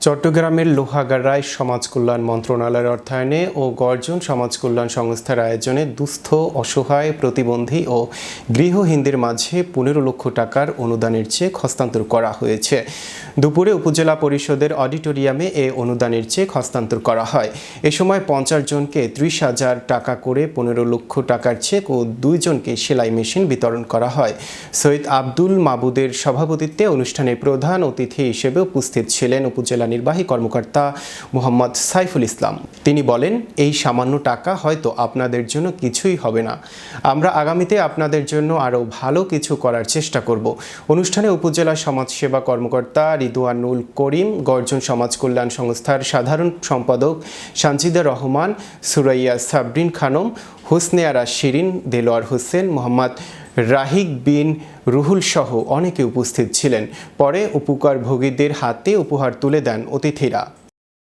চট্টগ্রামের লোহাগাড়ায় সমাজ কল্যাণ মন্ত্রণালয়ের অর্থায়নে ও গর্জন সমাজ কল্যাণ সংস্থার আয়োজনে দুস্থ, অসহায়, প্রতিবন্ধী ও গৃহহীনদের মাঝে পনেরো লক্ষ টাকার অনুদানের চেক হস্তান্তর করা হয়েছে। দুপুরে উপজেলা পরিষদের অডিটোরিয়ামে এ অনুদানের চেক হস্তান্তর করা হয়। এ সময় পঞ্চাশ জনকে ত্রিশ হাজার টাকা করে পনেরো লক্ষ টাকার চেক ও দুইজনকে সেলাই মেশিন বিতরণ করা হয়। সৈয়দ আব্দুল মাবুদের সভাপতিত্বে অনুষ্ঠানে প্রধান অতিথি হিসেবে উপস্থিত ছিলেন উপজেলা নির্বাহী কর্মকর্তা মোহাম্মদ সাইফুল ইসলাম। তিনি বলেন, এই সামান্য টাকা হয়তো আপনাদের জন্য কিছুই হবে না। আমরা আগামীতে আপনাদের জন্য আরও ভালো কিছু করার চেষ্টা করব। অনুষ্ঠানে উপজেলা সমাজসেবা কর্মকর্তা রিদুয়ানুল করিম, গর্জন সমাজ কল্যাণ সংস্থার সাধারণ সম্পাদক সানজিদা রহমান, সুরাইয়া সাবরিন খানম, হোসনে আরা শিরিন, দেলোয়ার হোসেন, মোহাম্মদ রাহিক বিন রুহুল সহ অনেকে উপস্থিত ছিলেন। পরে উপকার ভোগীদের হাতে উপহার তুলে দেন অতিথিরা।